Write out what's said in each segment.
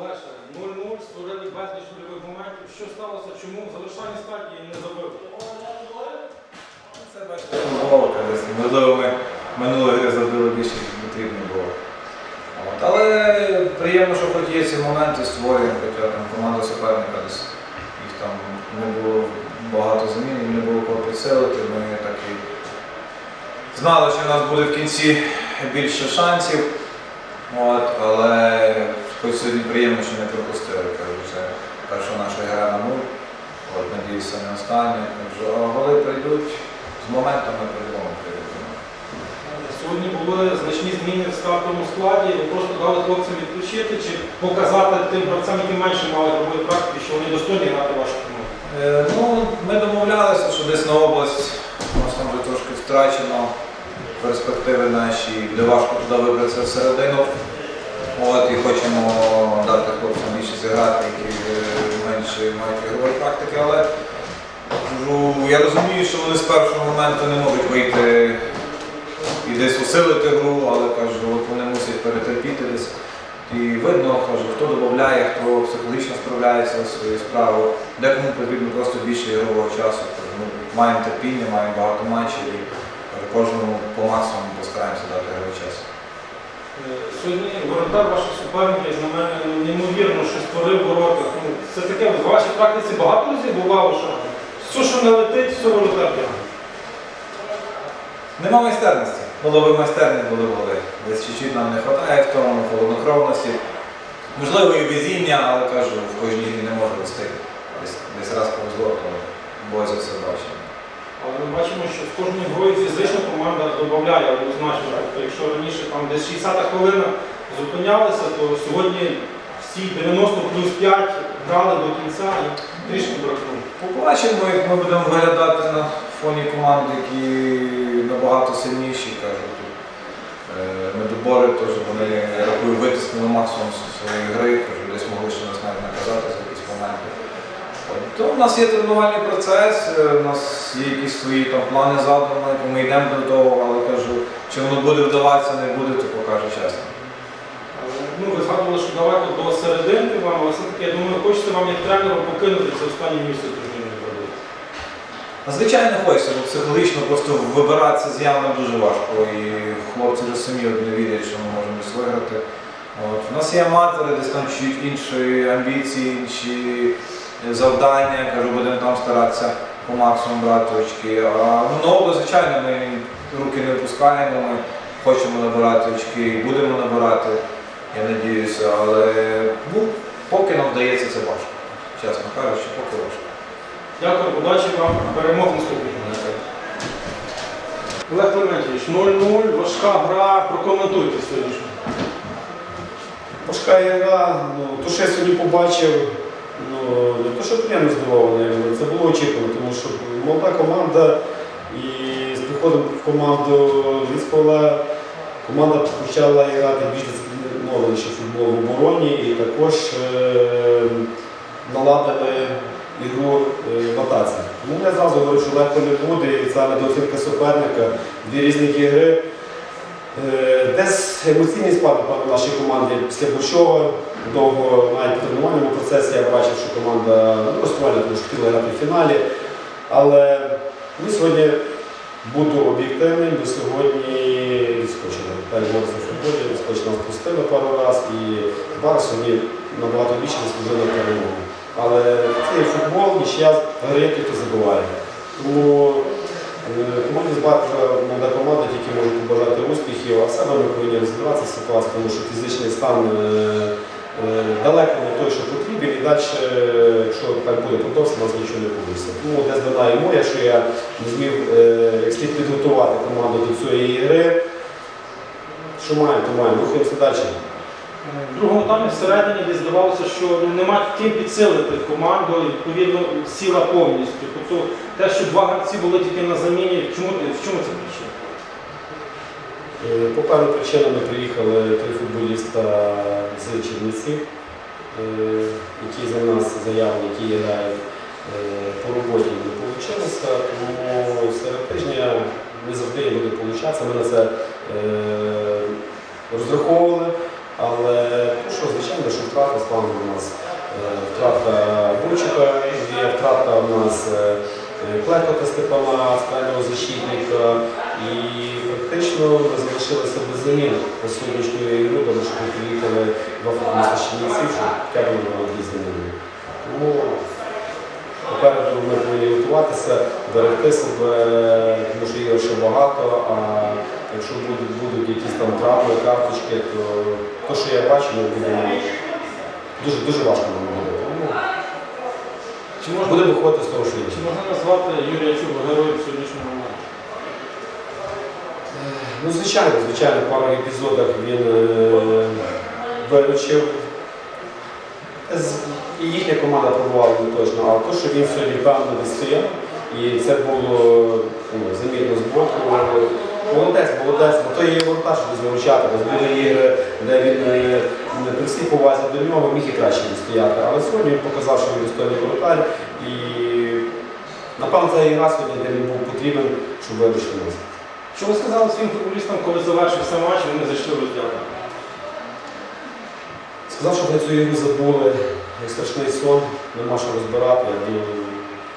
Олеже, 0-0, створили безліч нульових моментів. Що сталося? Чому в стадії не забив? Це бачите, футбол, десь. Можливо, ми минулої гри забили більше, ніж потрібно було. От. Але приємно, що хоч є ці моменти створюємо, хоча там команда суперника десь їх там не було багато замін, не було кого підсилити. Ми так і знали, що в нас буде в кінці більше шансів. От, але хоч сьогодні приємно, що не пропустили. Кажу, це перша наша гра на нуль. От, надіюся, не остання. Кажу, а голи прийдуть з моментами по-любому прийдуть. Сьогодні були значні зміни в стартовому складі. Ви просто дали хлопцям відпочити чи показати тим гравцям, які менше мали робити практики, що вони достойні грати вашу команду. Е, ну, ми домовлялися, що десь на область у нас там вже трошки втрачено перспективи наші, де важко туди вибратися всередину. От, і хочемо дати хлопцям більше зіграти, які менше мають ігрової практики, але кажу, я розумію, що вони з першого моменту не можуть вийти і десь усилити гру, але кажу, от вони мусять перетерпіти десь. І видно, кажу, хто додає, хто психологічно справляється зі своєю справою, декому потрібно просто більше ігрового часу. Ми маємо терпіння, маємо багато матчів і кожному по максимуму постараємося дати ігровий час. Сьогодні воротар ваших суперників, на мене, ну, неймовірно, що створив ворота. Ну, це таке, в вашій практиці багато разів бувало, що все, що не летить, все воротар. Нема майстерності. Було би майстерність, були голи. Десь чуть-чуть нам не вистачає в тому, холоднокровності. Можливо, і везіння, але кажу, в кожній грі не може вести. Десь, десь раз повезло, то бой за все бачимо. Але ми бачимо, що з кожною грою фізично команда додає однозначно. Тобто, якщо раніше там десь 60-та хвилина зупинялися, то сьогодні всі 90 плюс 5 грали до кінця і трішки бракнуло. Побачимо, як ми будемо виглядати на фоні команд, які набагато сильніші, кажу. Тут е, медобори теж вони, рахую, витиснили максимум своєї гри, кажу, десь могли ще нас навіть наказати за якісь моменти. То у нас є тренувальний процес, е, у нас є якісь свої там плани то ми йдемо до того, але кажу, чи воно буде вдаватися, не буде, то покаже чесно. Ну, ви згадували, що далеко до серединки вам, але все-таки, я думаю, хочеться вам як тренеру покинути це останнє місце турнірної боротьби. Звичайно, хочеться, бо психологічно просто вибиратися з ями дуже важко. І хлопці вже самі не вірять, що ми можемо десь виграти. От. У нас є аматори, десь там чуть інші амбіції, інші завдання. Кажу, будемо там старатися по максимуму брати очки. А много, звичайно, ми руки не опускаємо, ми хочемо набирати очки і будемо набирати, я надіюся, але ну, поки нам вдається це важко. Чесно кажучи, поки важко. Дякую, удачі вам, перемог наступних. Олег Клементович, 0-0, важка гра, прокоментуйте сьогоднішню. Важка гра, ну, то, що я сьогодні побачив, ну, не то, що приємно здивований, але це було очікувано, тому що молода команда і з приходом в команду Віцпола команда почала грати більш дисциплінованіше футбол в обороні і також е, наладили ігру е, в атаці. Тому я зразу говорю, що легко не буде, і це недооцінка суперника, дві різні ігри. Е, Десь емоційний спад в нашій команді після Борщова. Довго навіть в тренувальному процесі я бачив, що команда розстраювала, тому що грати в фіналі. Але ми сьогодні буду об'єктивним, ми сьогодні відскочили. Так говориться в футболі, відскочили нас пару разів і зараз сьогодні набагато більше заслужили перемогу. Але це є футбол, нічия гри, хто забуває. Тому Е, Команді з Барка молода команда тільки може побажати успіхів, а себе ми повинні розібратися з ситуацією, тому що фізичний стан е, далеко не той, що потрібен, і далі, е, якщо так буде продовжувати, у нас нічого не вийде. Тому десь вина моя, що я не зміг е, як слід підготувати команду до цієї гри. Що маємо, то маємо. Рухаємося далі. В другому таймі всередині десь здавалося, що нема ким підсилити команду, і відповідно сіла повністю. Тобто те, що два гравці були тільки на заміні, в чому, в чому це причина? Е, По певним причинам приїхали три футболіста з Чернівців, е, які за нас заявлені, які грають е, по роботі не вийшло. Тому серед тижня не завжди буде получатися. Ми на це розраховували. Але ну, що, звичайно, що втрата стане у нас втрата Бучика, є втрата у нас Клекота Степана, крайнього защитника. І фактично ми залишилися без замін на сьогоднішню ігру, тому що приїхали два футболіста Чернівців, що не було дві заміни. Тому попереду ми повинні готуватися, берегти себе, тому що ігор ще багато, а якщо будуть, будуть якісь там травми, карточки, то те, що я бачу, ми будемо дуже, дуже важко буде. Чи можна, будемо виходити з того, що є. чи можна назвати Юрія Чуба героєм сьогоднішнього матчу? Ну, звичайно, звичайно, в пару епізодах він е, виручив. З- І їхня команда пробувала не точно, але те, що він сьогодні певно відстояв, і це було ну, замітно з боку. Молодець, молодець, бо то є воротар, щоб звучати. Були ігри, де він е, не при всій повазі до нього міг і краще відстояти. Але сьогодні він показав, що він достойний воротар. І напевно це і раз сьогодні, де він був потрібен, щоб вирішити нас. Що ви сказали своїм футболістам, коли завершився матч, вони зайшли в? Сказав, щоб на цю ігру забули як страшний сон, нема що розбирати. Думаю,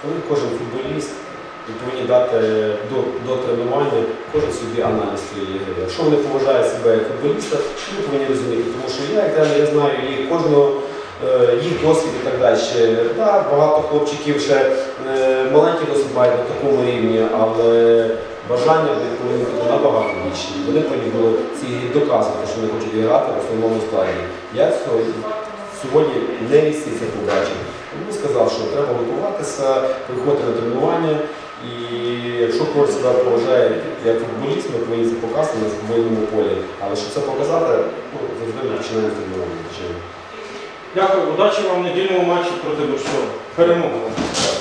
коли кожен футболіст і повинні дати до, до тренування кожен собі аналіз цієї ігри. Якщо вони поважають себе як футболіста, вони повинні розуміти. Тому що я, як тренер, я знаю їх кожного. е, Їх досвід і так далі. Так, багато хлопчиків ще е, маленькі досить мають на такому рівні, але бажання повинні бути набагато більші. Вони повинні були ці доказувати, що вони хочуть грати в основному складі. Я цього сьогодні не місці це побачив. Тому сказав, що треба готуватися, приходити на тренування. І якщо хтось себе поважає як футболіст, ми повинні це показати на футбольному полі. Але щоб це показати, ну, завжди ми починаємо з звичайно. Дякую, удачі вам в недільному матчі проти Борщова. Перемогу вам.